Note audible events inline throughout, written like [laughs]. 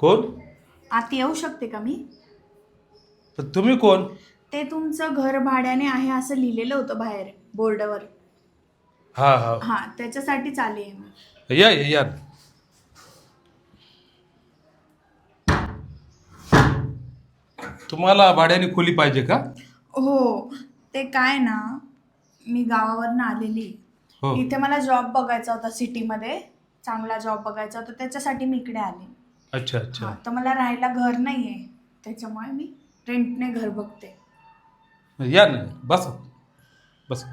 कोण? आत येऊ शकते का मी? पण तुम्ही कोण? ते तुमचं घर भाड्याने आहे असं लिहिलेलं होतं बाहेर बोर्डवर. हा हा. हां त्याच्यासाठीच आले आहे मी. या या. या. तुम्हाला भाड्याने खोली पाहिजे का? हो ते काय ना मी गावावरनं आलेली. हो. इथे मला जॉब बघायचा होता सिटीमध्ये चांगला जॉब बघायचा होता त्याच्यासाठी मी इकडे आले. अच्छा अच्छा. हां तर मला राहायला घर नाही आहे त्याच्यामुळे मी रेंटने घर बघते. या ना बस. बस.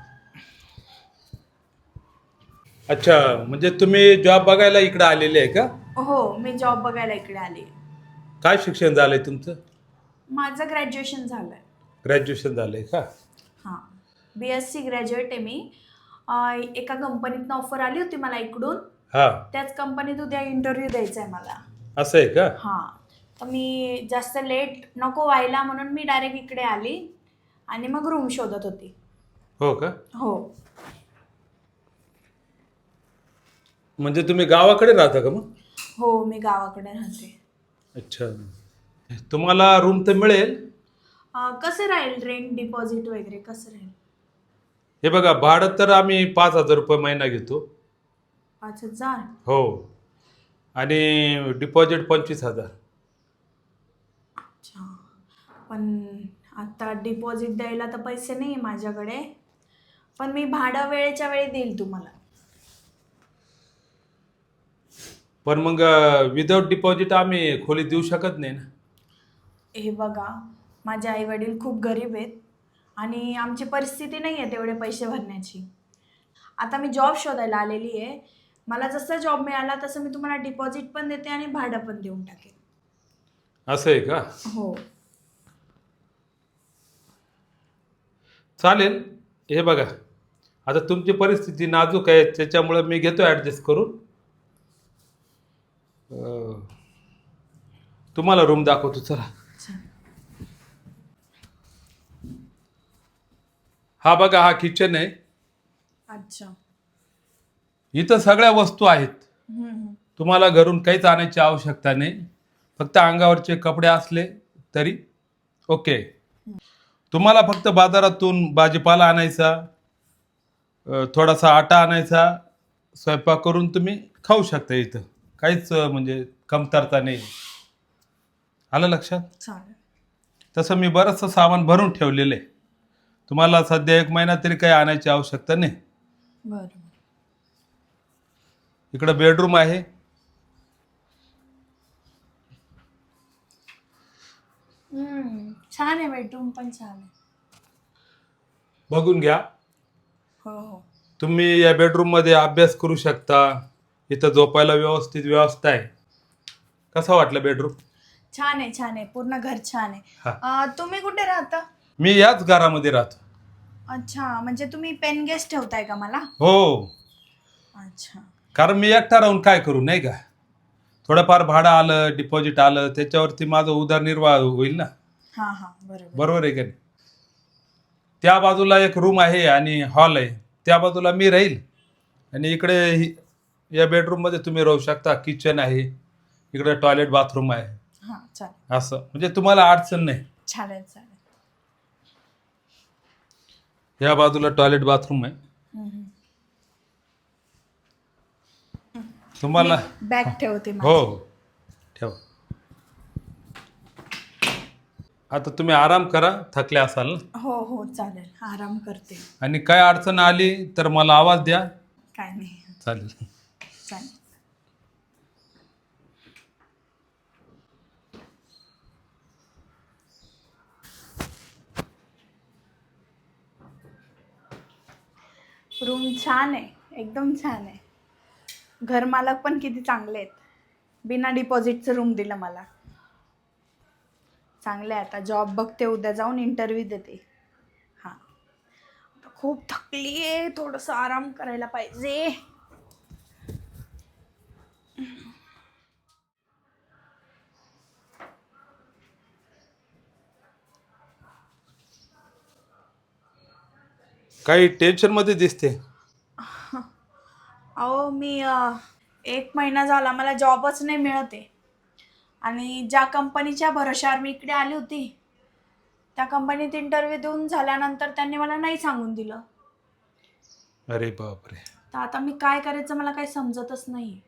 अच्छा म्हणजे तुम्ही जॉब बघायला इकडे आलेले आहे का? हो मी जॉब बघायला इकडे आले काय शिक्षण झालंय तुमचं? माझं ग्रॅज्युएशन झालं आहे ग्रॅज्युएशन झालंय का? हां बी एस सी ग्रॅज्युएट आहे मी. अं, एका कंपनीतनं ऑफर आली होती मला इकडून. हा. त्याच कंपनीत उद्या इंटरव्ह्यू द्यायचा आहे मला. असं आहे का? हां. तर मी जास्त लेट नको व्हायला म्हणून मी डायरेक्ट इकडे आली आणि मग रूम शोधत होती. हो का? हो. म्हणजे तुम्ही गावाकडे राहता का मग? हो मी गावाकडे राहते. अच्छा. तुम्हाला रूम तर मिळेल. अं, कसं राहील रेंट डिपॉझिट वगैरे कसं राहील? हे बघा भाडं तर आम्ही पाच हजार रुपये महिना घेतो. पाच हजार? हो. आणि डिपॉझिट पंचवीस हजार. अच्छा. पण आता डिपॉझिट द्यायला तर पैसे नाही आहे माझ्याकडे. पण मी भाडं वेळेच्या वेळी देईल तुम्हाला. पण मग विदाऊट डिपॉझिट आम्ही खोली देऊ शकत नाही ना? हे बघा माझे आई वडील खूप गरीब आहेत आणि आमची परिस्थिती नाही आहे तेवढे पैसे भरण्याची. आता मी जॉब शोधायला आलेली आहे. मला जसं जॉब मिळाला तसं मी तुम्हाला डिपॉझिट पण देते आणि भाडं पण देऊन टाकेन. असं आहे का? हो. चालेल. हे बघा. आता तुमची परिस्थिती नाजूक आहे त्याच्यामुळं मी घेतो ॲडजस्ट करून. अं, तुम्हाला रूम दाखवतो चला. हा बघा हा किचन आहे. अच्छा. इथं सगळ्या वस्तू आहेत. तुम्हाला घरून काहीच आणायची आवश्यकता नाही. फक्त अंगावरचे कपडे असले तरी. ओके. तुम्हाला फक्त बाजारातून भाजीपाला आणायचा थोडासा आटा आणायचा स्वयंपाक करून तुम्ही खाऊ शकता इथं. काहीच म्हणजे कमतरता नाही. आलं लक्षात? तसं मी बरंचसं सामान भरून ठेवलेलं आहे. तुम्हाला सध्या एक महिना तरी काही आणायची आवश्यकता नाही. बरं. इकडं बेडरूम आहे. हम्म, छान आहे बेडरूम पण छान आहे. बघून घ्या. हो हो. तुम्ही या बेडरूममध्ये अभ्यास करू शकता. इथं झोपायला व्यवस्थित व्यवस्था आहे. कसा वाटलं बेडरूम छान आहे छान आहे. पूर्ण घर छान आहे. हा. अं, तुम्ही कुठे राहता? मी याच घरामध्ये राहतो. अच्छा म्हणजे तुम्ही पेन गेस्ट ठेवताय का मला? हो. अच्छा. कारण मी एकटा राहून काय करू नाही का? थोडंफार भाडं आलं डिपॉझिट आलं त्याच्यावरती माझा उदरनिर्वाह होईल ना? हां हां बरोबर. बरोबर आहे का नाही? त्या बाजूला एक रूम आहे आणि हॉल आहे. त्या बाजूला मी राहील. आणि इकडे ही- या बेडरूममध्ये तुम्ही राहू शकता. किचन आहे. इकडे टॉयलेट बाथरूम आहे. हां चालेल. असं. म्हणजे तुम्हाला अडचण नाही. चालेल चालेल. या बाजूला टॉयलेट बाथरूम आहे. हम्म, तुम्हाला. बॅग ठेवते माझी. हो. हो ठेवा. आता तुम्ही आराम करा थकले असाल ना? हो हो चालेल. आराम करते. आणि काय अडचण आली तर मला आवाज द्या. काय नाही. चालेल. चालेल. रूम छान आहे. एकदम छान आहे. घरमालक पण किती चांगले आहेत. बिना डिपॉझिटचं रूम दिलं मला. चांगलं आहे आता. जॉब बघते उद्या जाऊन इंटरव्ह्यू देते. हां. खूप थकली आहे. थोडंसं आराम करायला पाहिजे. काही टेन्शनमध्ये दिसते. मी एक महिना झाला मला जॉबच नाही मिळत. आहे आणि ज्या कंपनीच्या भरोशावर मी इकडे आली होती त्या कंपनीत इंटरव्ह्यू देऊन झाल्यानंतर त्यांनी मला नाही सांगून दिलं. अरे बापरे. तर आता मी काय करायचं मला काही समजतच नाही.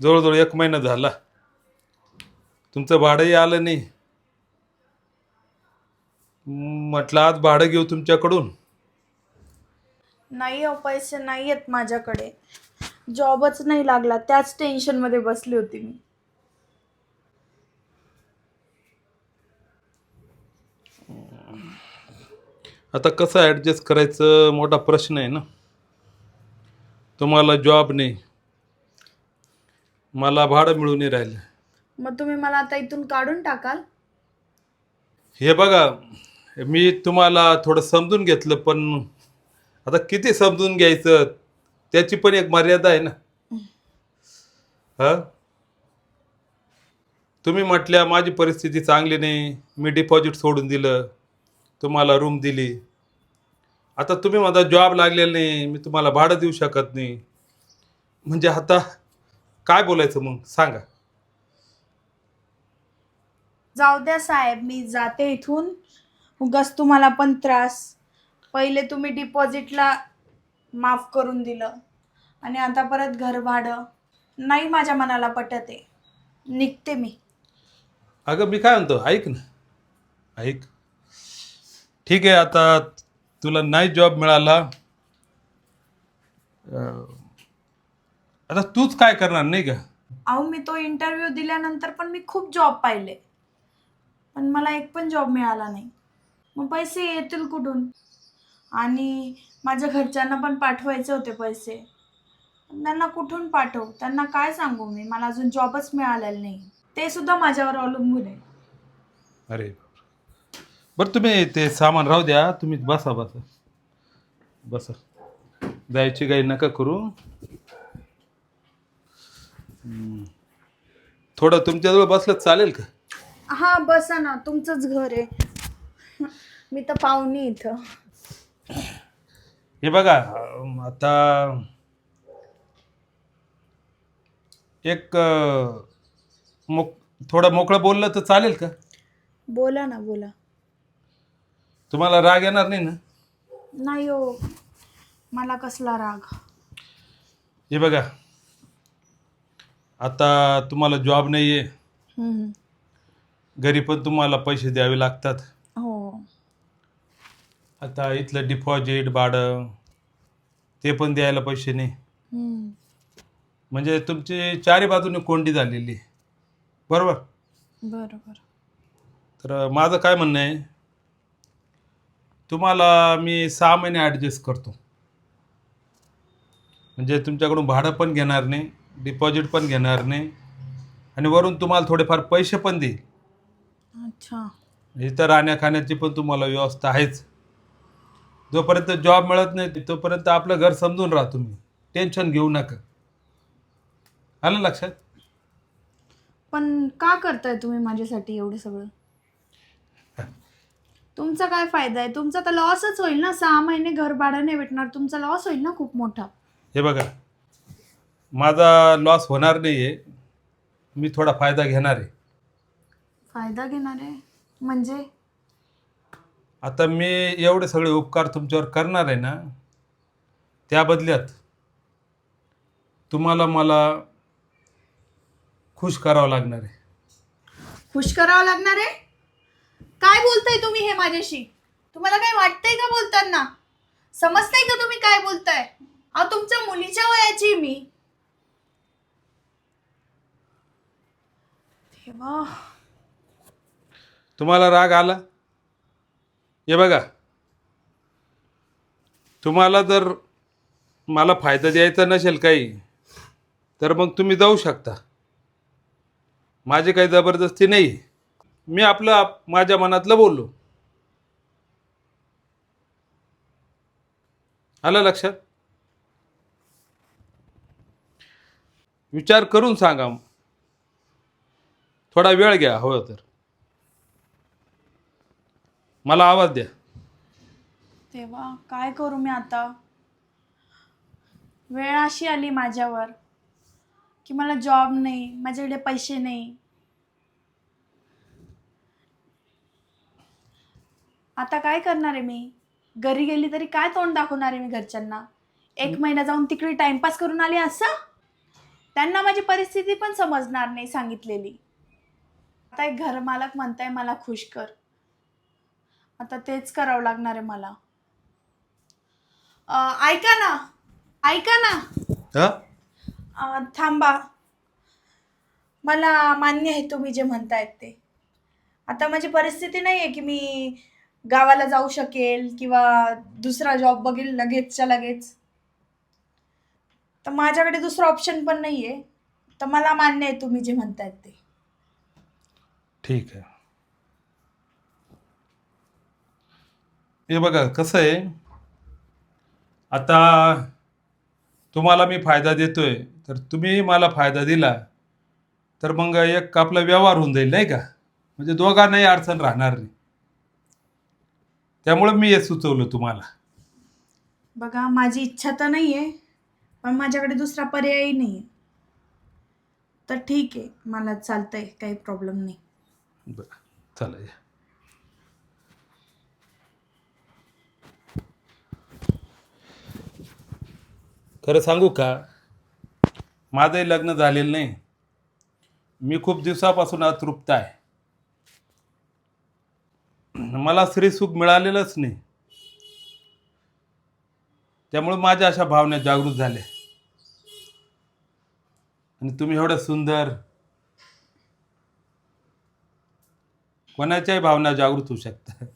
जवळजवळ एक महिना झाला. तुमचं भाडंही आलं नाही. म्हटलं आज भाडं घेऊ तुमच्याकडून. नाही पैसे नाही आहेत माझ्याकडे. जॉबच नाही लागला त्याच टेन्शनमध्ये बसली होती मी. आता कसं ॲडजस्ट करायचं मोठा प्रश्न आहे ना. तुम्हाला जॉब नाही. मला भाडं मिळून नाही राहिलं. मग तुम्ही मला आता इथून काढून टाकाल? हे बघा मी तुम्हाला थोडं समजून घेतलं पण आता किती समजून घ्यायचं? त्याची पण एक मर्यादा आहे ना. हा? तुम्ही म्हटल्या माझी परिस्थिती चांगली नाही. मी डिपॉझिट सोडून दिलं. तुम्हाला रूम दिली. आता तुम्ही माझा जॉब लागलेला नाही. मी तुम्हाला भाडं देऊ शकत नाही. म्हणजे आता काय बोलायचं मग? सांगा. जाऊ द्या साहेब मी जाते इथून. उगाच तुम्हाला पण त्रास. पहिले तुम्ही डिपॉझिटला माफ करून दिलं. आणि आता परत घर भाडं. नाही माझ्या मनाला पटत आहे. निघते मी. अगं मी काय म्हणतो? ऐक ना. ऐक. ठीक आहे आता तुला नाही जॉब मिळाला. अं, आता तूच काय करणार नाही का? अहो मी तो इंटरव्ह्यू दिल्यानंतर पण मी खूप जॉब पाहिले. पण मला एक पण जॉब मिळाला नाही. मग पैसे येतील कुठून? आणि माझ्या घरच्यांना पण पाठवायचे होते पैसे. त्यांना कुठून पाठवू? त्यांना काय सांगू मी? मला अजून जॉबच मिळालेला नाही. ते सुद्धा माझ्यावर अवलंबून आहे. अरे बरं तुम्ही ते सामान राहू द्या. तुम्ही बसा बसा. बसा. जायची काही नका करू. हम्म. थोडं तुमच्याजवळ बसलं तर चालेल का? हां बसा ना. तुमचंच घर आहे. मी तर पाहुणी इथं. हे बघा अं, आता एक अं, मोक थोडं मोकळं बोललं तर चालेल का? बोला ना बोला. तुम्हाला राग येणार नाही ना? नाही हो मला कसला राग? हे बघा आता तुम्हाला जॉब नाही आहे हम्म. घरी पण तुम्हाला पैसे द्यावे लागतात. हो आता इथलं डिपॉझिट भाडं ते पण द्यायला पैसे नाही. हम्म. म्हणजे तुमची चारी बाजूने कोंडी झालेली आहे. बरोबर? बरोबर. तर माझं काय म्हणणं आहे तुम्हाला मी सहा महिने ॲडजस्ट करतो. म्हणजे तुमच्याकडून भाडं पण घेणार नाही डिपॉझिट पण घेणार नाही आणि वरून तुम्हाला थोडेफार पैसे पण देईल. अच्छा. इथं राहण्या खाण्याची पण तुम्हाला व्यवस्था आहेच. जोपर्यंत जॉब मिळत नाही तोपर्यंत आपलं घर समजून राहा तुम्ही. टेन्शन घेऊ नका. आलं लक्षात? पण का करताय तुम्ही माझ्यासाठी एवढं सगळं? तुमचा काय फायदा आहे? तुमचा तर लॉसच होईल ना. सहा महिने घर भाडं नाही भेटणार. तुमचा लॉस होईल ना खूप मोठा. हे बघा माझा लॉस होणार नाही आहे मी थोडा फायदा घेणार आहे. फायदा घेणार आहे? म्हणजे? आता मी एवढे सगळे उपकार तुमच्यावर करणार आहे ना त्या बदल्यात तुम्हाला मला खुश करावं लागणार आहे. खुश करावं लागणार आहे? काय बोलताय तुम्ही हे माझ्याशी? तुम्हाला काय वाटतंय का बोलताना? समजताय का तुम्ही काय बोलताय? अहो तुमच्या मुलीच्या वयाची मी. तुम्हाला राग आला? हे बघा. तुम्हाला जर मला फायदा द्यायचा नसेल काही तर मग तुम्ही जाऊ शकता. माझी काही जबरदस्ती नाही. मी आपलं आप- माझ्या मनातलं बोललो. आलं लक्षात? विचार करून सांगा. थोडा वेळ घ्या हवं तर. मला आवाज द्या. तेव्हा काय करू मी आता? वेळ अशी आली माझ्यावर की मला जॉब नाही माझ्याकडे पैसे नाही. आता काय करणार आहे मी? घरी गेली तरी काय तोंड दाखवणार आहे मी घरच्यांना? एक महिना जाऊन तिकडे टाइमपास करून आली असं? त्यांना माझी परिस्थिती पण समजणार नाही सांगितलेली. आता एक घर मालक म्हणताय मला खुश कर. आता तेच करावं लागणार आहे मला. अं, ऐका ना ऐका ना. हा? अं, थांबा. मला मान्य आहे तुम्ही जे म्हणतायत ते. आता माझी परिस्थिती नाही आहे की मी गावाला जाऊ शकेल किंवा दुसरा जॉब बघेल लगेचच्या लगेच. तर माझ्याकडे दुसरं ऑप्शन पण नाही आहे तर मला मान्य आहे तुम्ही जे म्हणतायत ते. ठीक आहे. हे बघा कसं आहे? आता तुम्हाला मी फायदा देतोय. तर तुम्ही मला फायदा दिला तर मग एक आपला व्यवहार होऊन जाईल नाही का? म्हणजे दोघांनाही अडचण राहणार नाही. त्यामुळे मी हे सुचवलं तुम्हाला. बघा माझी इच्छा तर नाही आहे पण माझ्याकडे दुसरा पर्यायही नाही आहे तर ठीक आहे मला चालतंय काही प्रॉब्लेम नाही. बरं चला या खरं सांगू का? माझंही लग्न झालेलं नाही. मी खूप दिवसापासून अतृप्त आहे. मला स्त्रीसुख मिळालेलंच नाही. त्यामुळे माझ्या अशा भावना जागृत झाल्या. आणि तुम्ही एवढं सुंदर कोणाच्याही भावना जागृत होऊ शकतात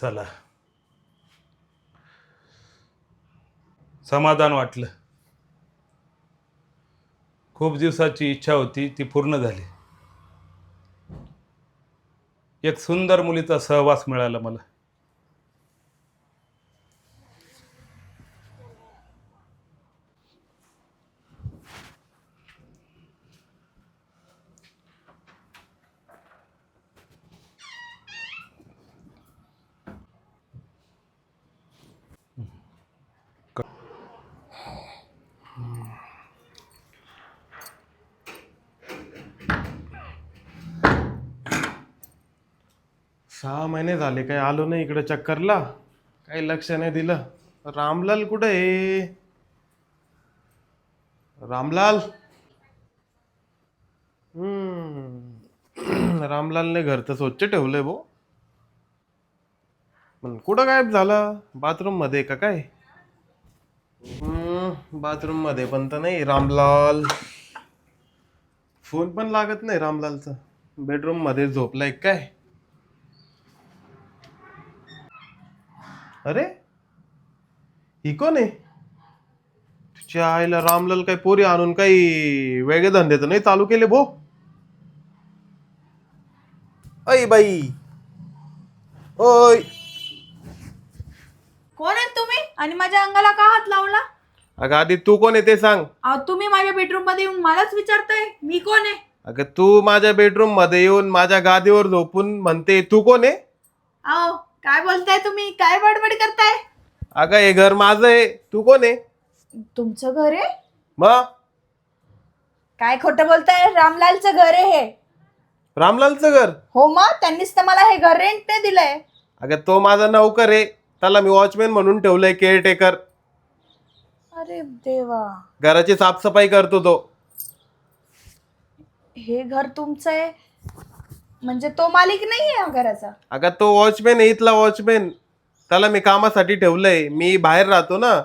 चला. समाधान वाटलं. खूप दिवसाची इच्छा होती ती पूर्ण झाली. एक सुंदर मुलीचा सहवास मिळाला मला सहा महिने झाले काय आलो नाही इकडे चक्करला. काही लक्ष नाही दिलं. रामलाल कुठे आहे? रामलाल? हम्म. [clears throat] रामलालने घर तर स्वच्छ ठेवलंय भो. पण कुठं गायब झाला? बाथरूममध्ये का काय? बाथरूममध्ये पण तर नाही रामलाल. फोन पण लागत नाही रामलालचा. बेडरूममध्ये झोपलाय काय? अरे? ही कोण आहे? तुझ्या आईला रामलाल काही पोरी आणून काही वेगळे धंदे तर नाही चालू केले भो. अय बाई. ओय. कोण आहेत तुम्ही? आणि माझ्या अंगाला का हात लावला? अगं आधी तू कोण आहे ते सांग. अहो तुम्ही माझ्या बेडरूममध्ये येऊन मलाच विचारताय. मी कोण आहे? अगं तू माझ्या बेडरूममध्ये येऊन माझ्या गादीवर झोपून म्हणते तू कोण आहे? अहो काय बोलताय तुम्ही? काय बडबड करताय? अगं हे घर माझं आहे. तू कोण आहे? तुमचं घर आहे? मग काय खोटं बोलताय? रामलालचं घर आहे हे. रामलालचं घर? हो मग त्यांनीच तर मला हे घर रेंट दिलंय. अगं तो माझा नौकर आहे. त्याला मी वॉचमॅन म्हणून ठेवलंय केअरटेकर अरे देवा. घराची साफसफाई करतो तो. हे घर तुमचं आहे? म्हणजे तो मालिक नाही आहे या घराचा. अगं तो वॉचमॅन आहे इथला वॉचमॅन. त्याला मी कामासाठी ठेवलंय. मी बाहेर राहतो ना.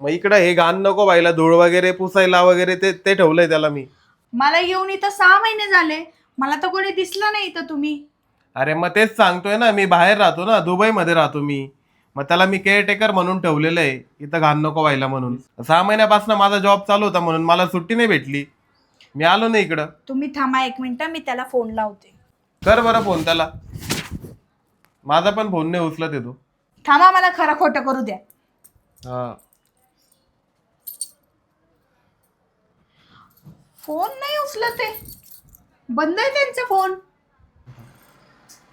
मग इकडं हे घाण नको व्हायला धूळ वगैरे पुसायला वगैरे ते ते ठेवलंय त्याला मी. मला येऊन इथं सहा महिने झाले. मला तर कोणी दिसलं नाही इथं तुम्ही. अरे मग तेच सांगतोय ना मी बाहेर राहतो ना दुबईमध्ये राहतो मी. मग त्याला मी केअरटेकर म्हणून ठेवलेलं आहे. इथं घाण नको व्हायला म्हणून. सहा महिन्यापासून माझा जॉब चालू होता म्हणून मला सुट्टी नाही भेटली. मी आलो नाही इकडं. तुम्ही थांबा एक मिनिट मी त्याला फोन लावते. कर बरं फोन त्याला. माझा पण फोन नाही उचलत येतो थांबा मला खरं खोटं करू द्या. हा. फोन नाही उचलत आहे. बंद आहे त्यांचा फोन.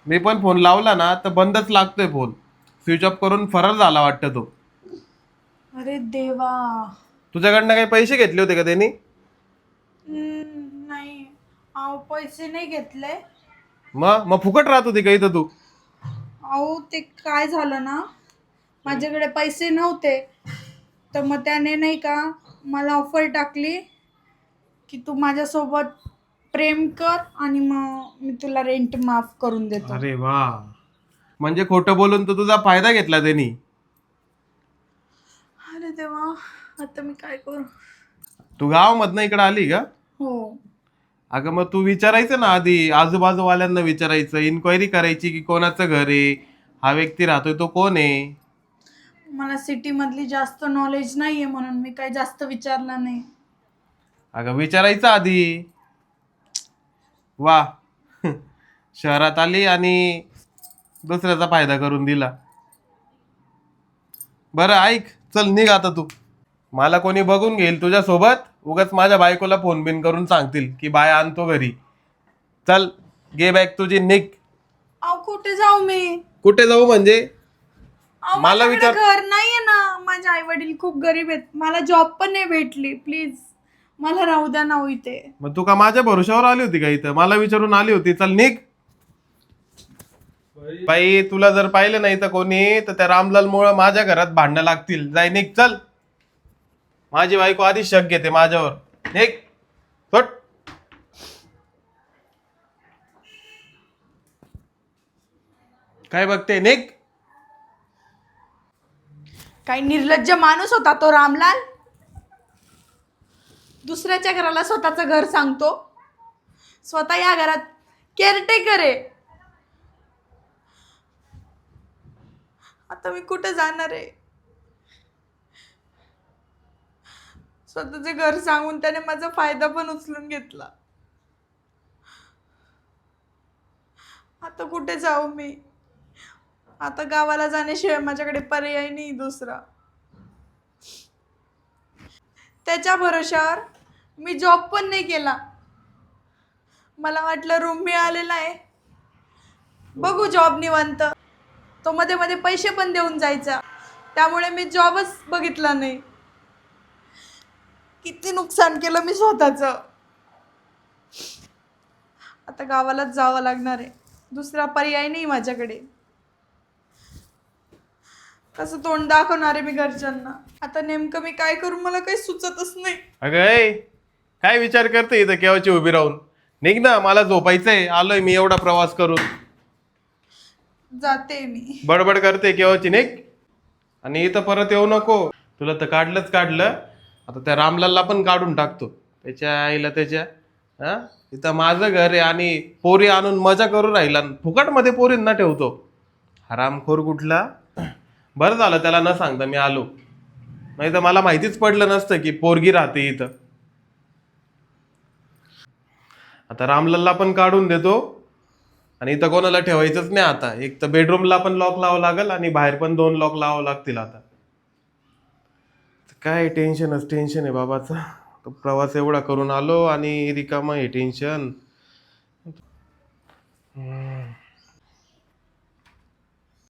मी पण फोन लावला ना तर बंदच लागतोय फोन. स्विच ऑफ करून फरार झाला वाटतं तो. अरे देवा. तुझ्याकडनं काही पैसे घेतले होते का त्यांनी? हम्म, नाही. अहो पैसे नाही घेतले. मग मग फुकट राहत होती का इथं तू. अहो ते काय झालं ना? माझ्याकडे पैसे नव्हते. तर मग त्याने नाही का मला ऑफर टाकली की तू माझ्यासोबत प्रेम कर आणि मग मी तुला रेंट माफ करून देतो. अरे वा. म्हणजे खोटं बोलून तर तुझा फायदा घेतला त्यांनी. अरे देवा आता मी काय करू? तू गावामधनं इकडे आली का? हो. अगं मग तू विचारायचं ना आधी. आजूबाजूवाल्यांना विचारायचं इन्क्वायरी करायची की कोणाचं घर आहे? हा व्यक्ती राहतोय तो कोण आहे? मला सिटीमधली जास्त नॉलेज नाही आहे म्हणून मी काही जास्त विचारलं नाही. अगं विचारायचं आधी. वा. [laughs] शहरात आली आणि दुसऱ्याचा फायदा करून दिला. बरं ऐक. चल निघ आता तू. मला कोणी बघून घेईल तुझ्या सोबत उगाच माझ्या बायकोला फोन बिन करून सांगतील की बाय आणतो घरी. चल गे बॅग तुझी निघ. अहो कुठे जाऊ मी? कुठे जाऊ म्हणजे? अहो, मला माझ्याकडे विचार- घर नाहीये ना. माझे आई वडील खूप गरीब आहेत. मला जॉब पण नाही भेटली. प्लीज मला राहू द्या ना हो इथे. मग तू का माझ्या भरोशावर आली होती का इथं? मला विचारून आली होती. चल निघ. बाई तुला जर पाहिलं नाही तर कोणी तर त्या रामलाल मुळे माझ्या घरात भांडणं लागतील. जाय निघ चल. माझी बायको आधी शक घेते माझ्यावर. एक काय बघते? नेक काही निर्लज्ज माणूस होता तो रामलाल. दुसऱ्याच्या घराला स्वतःचं घर सांगतो. स्वतः या घरात केअरटेकर आहे. आता मी कुठे जाणार आहे? स्वतःचे घर सांगून त्याने माझा फायदा पण उचलून घेतला. आता कुठे जाऊ मी? आता गावाला जाण्याशिवाय माझ्याकडे पर्याय नाही दुसरा. त्याच्या भरोशावर मी जॉब पण नाही केला. मला वाटलं रूम मिळालेला आहे. बघू जॉब निवांत. तो मध्ये मध्ये पैसे पण देऊन जायचा. त्यामुळे मी जॉबच बघितला नाही. किती नुकसान केलं मी स्वतःचं. आता गावालाच जावं लागणार आहे. दुसरा पर्याय नाही माझ्याकडे. कसं तोंड दाखवणार आहे मी घरच्यांना. आता नेमकं मी काय करू मला काही सुचतच नाही. अगं काय विचार करते इथं केव्हाची उभी राहून? निघ ना मला झोपायचंय. आलोय मी एवढा प्रवास करून. जाते मी. बडबड करते केव्हाची निघ. आणि इथं परत येऊ नको. तुला तर काढलंच काढलं. आता त्या रामलालला पण काढून टाकतो. त्याच्या आईला त्याच्या हा? इथं माझं घर आहे आणि पोरी आणून मजा करू राहिला. फुकटमध्ये पोरींना ठेवतो. हरामखोर कुठला? बरं झालं त्याला न सांगता मी आलो. नाही तर मला माहितीच पडलं नसतं की पोरगी राहते इथं. आता रामलल्ला पण काढून देतो. आणि इथं कोणाला ठेवायचंच नाही आता. एक तर बेडरूमला पण लॉक लावावं लागेल आणि बाहेर पण दोन लॉक लावावं लागतील आता. काय टेन्शनच टेन्शन आहे बाबाचा. तो प्रवास एवढा करून आलो आणि रिकामा हे टेन्शन.